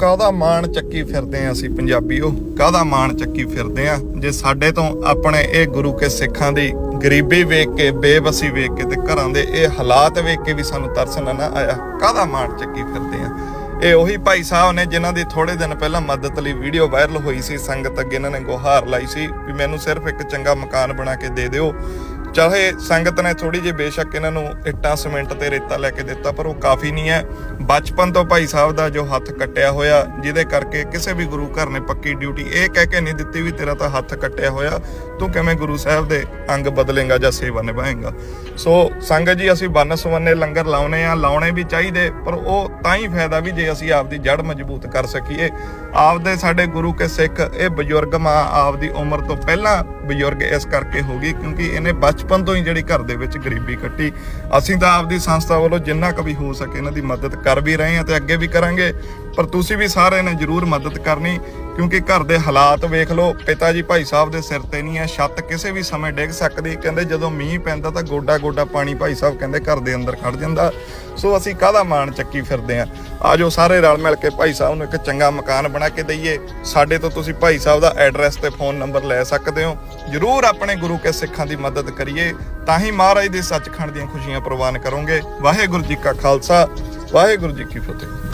ਕਾਹਦਾ ਮਾਣ ਚੱਕੀ ਫਿਰਦੇ ਆ ਅਸੀਂ ਪੰਜਾਬੀਓ? ਕਾਹਦਾ ਮਾਣ ਚੱਕੀ ਫਿਰਦੇ ਆ? ਜੇ ਸਾਡੇ ਤੋਂ ਆਪਣੇ ਇਹ ਗੁਰੂ ਕੇ ਸਿੱਖਾਂ ਦੀ ਗਰੀਬੀ ਵੇਖ ਕੇ ਬੇਬਸੀ ਵੇਖ ਕੇ ਤੇ ਘਰਾਂ ਦੇ ਇਹ ਹਾਲਾਤ ਵੇਖ ਕੇ ਵੀ ਸਾਨੂੰ ਤਰਸ ਨਾ ਆਇਆ, ਕਾਹਦਾ ਮਾਣ ਚੱਕੀ ਫਿਰਦੇ ਆ? ਇਹ ਉਹੀ ਭਾਈ ਸਾਹਿਬ ਨੇ ਜਿਨ੍ਹਾਂ ਦੀ ਥੋੜੇ ਦਿਨ ਪਹਿਲਾਂ ਮਦਦ ਲਈ ਵੀਡੀਓ ਵਾਇਰਲ ਹੋਈ ਸੀ, ਸੰਗਤ ਅੱਗੇ ਇਹਨਾਂ ਨੇ ਗੁਹਾਰ ਲਾਈ ਸੀ ਵੀ ਮੈਨੂੰ ਸਿਰਫ ਇੱਕ ਚੰਗਾ ਮਕਾਨ ਬਣਾ ਕੇ ਦੇ ਦਿਓ। ਚਾਹੇ ਸੰਗਤ ਨੇ ਥੋੜੀ ਜਿਹੀ ਬੇਸ਼ੱਕ ਇਹਨਾਂ ਨੂੰ ਇੱਟਾਂ, ਸੀਮੈਂਟ ਤੇ ਰੇਤਾ ਲੈ ਕੇ ਦਿੱਤਾ, ਪਰ ਉਹ ਕਾਫੀ ਨਹੀਂ ਹੈ। ਬਚਪਨ ਤੋਂ ਭਾਈ ਸਾਹਿਬ ਦਾ ਜੋ ਹੱਥ ਕੱਟਿਆ ਹੋਇਆ, ਜਿਹਦੇ ਕਰਕੇ ਕਿਸੇ ਵੀ ਗੁਰੂ ਘਰ ਨੇ ਪੱਕੀ ਡਿਊਟੀ ਇਹ ਕਹਿ ਕੇ ਨਹੀਂ ਦਿੱਤੀ ਵੀ ਤੇਰਾ ਤਾਂ ਹੱਥ ਕੱਟਿਆ ਹੋਇਆ। ਤੂੰ ਕਿਵੇਂ ਗੁਰੂ ਸਾਹਿਬ ਦੇ ਅੰਗ ਬਦਲੇਗਾ ਜਾਂ ਸੇਵਾ ਨਿਭਾਏਗਾ? ਸੋ ਸੰਗਤ ਜੀ, ਅਸੀਂ ਬੰਨ ਸਵੰਨੇ ਲੰਗਰ ਲਾਉਣੇ ਆ, ਲਾਉਣੇ ਵੀ ਚਾਹੀਦੇ, ਪਰ ਉਹ ਤਾਂ ਹੀ ਫਾਇਦਾ ਵੀ ਜੇ ਅਸੀਂ ਆਪਦੀ ਜੜ ਮਜ਼ਬੂਤ ਕਰ ਸਕੀਏ। ਆਪਦੇ ਸਾਡੇ ਗੁਰੂ ਕੇ ਸਿੱਖ, ਇਹ ਬਜ਼ੁਰਗ ਮਾਂ ਆਪਦੀ ਉਮਰ ਤੋਂ ਪਹਿਲਾਂ ਬਜ਼ੁਰਗ ਇਸ ਕਰਕੇ ਹੋ ਗਈ, ਕਿਉਂਕਿ ਇਹਨੇ ਬਚਪਨ ਤੋਂ ਹੀ ਜਿਹੜੀ ਘਰ ਦੇ ਵਿੱਚ ਗਰੀਬੀ ਕੱਟੀ। ਅਸੀਂ ਤਾਂ ਆਪਦੀ ਸੰਸਥਾ ਵੱਲੋਂ ਜਿੰਨਾ ਕੁ ਵੀ ਹੋ ਸਕੇ ਇਹਨਾਂ ਦੀ ਮਦਦ ਕਰ ਵੀ ਰਹੇ ਹਾਂ ਤੇ ਅੱਗੇ ਵੀ ਕਰਾਂਗੇ। ਪਰ ਤੁਸੀਂ ਵੀ ਸਾਰਿਆਂ ਨੇ ਜਰੂਰ ਮਦਦ ਕਰਨੀ, ਕਿਉਂਕਿ ਘਰ ਦੇ ਹਾਲਾਤ ਵੇਖ ਲਓ, ਪਿਤਾ ਜੀ ਭਾਈ ਸਾਹਿਬ ਦੇ ਸਿਰ ਤੇ ਨਹੀਂ ਹੈ, ਛੱਤ ਕਿਸੇ ਵੀ ਸਮੇਂ ਡਿੱਗ ਸਕਦੀ ਕਹਿੰਦੇ ਜਦੋਂ ਮੀਂਹ ਪੈਂਦਾ ਤਾਂ ਗੋਡਾ ਗੋਡਾ ਪਾਣੀ ਭਾਈ ਸਾਹਿਬ ਕਹਿੰਦੇ ਘਰ ਦੇ ਅੰਦਰ ਖੜ ਜਾਂਦਾ। ਸੋ ਅਸੀਂ ਕਾਹਦਾ ਮਾਣ ਚੱਕੀ ਫਿਰਦੇ ਆ ਆਜੋ ਸਾਰੇ ਰਲ ਮਿਲ ਕੇ ਭਾਈ ਸਾਹਿਬ ਨੂੰ ਇੱਕ ਚੰਗਾ ਮਕਾਨ ਬਣਾ ਕੇ ਦਈਏ। ਸਾਡੇ ਤੋਂ ਤੁਸੀਂ ਭਾਈ ਸਾਹਿਬ ਦਾ ਐਡਰੈਸ ਤੇ ਫੋਨ ਨੰਬਰ ਲੈ ਸਕਦੇ ਹੋ। ਜਰੂਰ ਆਪਣੇ ਗੁਰੂ ਕੇ ਸਿੱਖਾਂ ਦੀ ਮਦਦ ਕਰੀਏ, ਤਾਂ ਹੀ ਮਹਾਰਾਜ ਦੇ ਸੱਚਖੰਡ ਦੀਆਂ ਖੁਸ਼ੀਆਂ ਪ੍ਰਵਾਨ ਕਰੋਗੇ। ਵਾਹਿਗੁਰੂ ਜੀ ਕਾ ਖਾਲਸਾ, ਵਾਹਿਗੁਰੂ ਜੀ ਕੀ ਫਤਿਹ।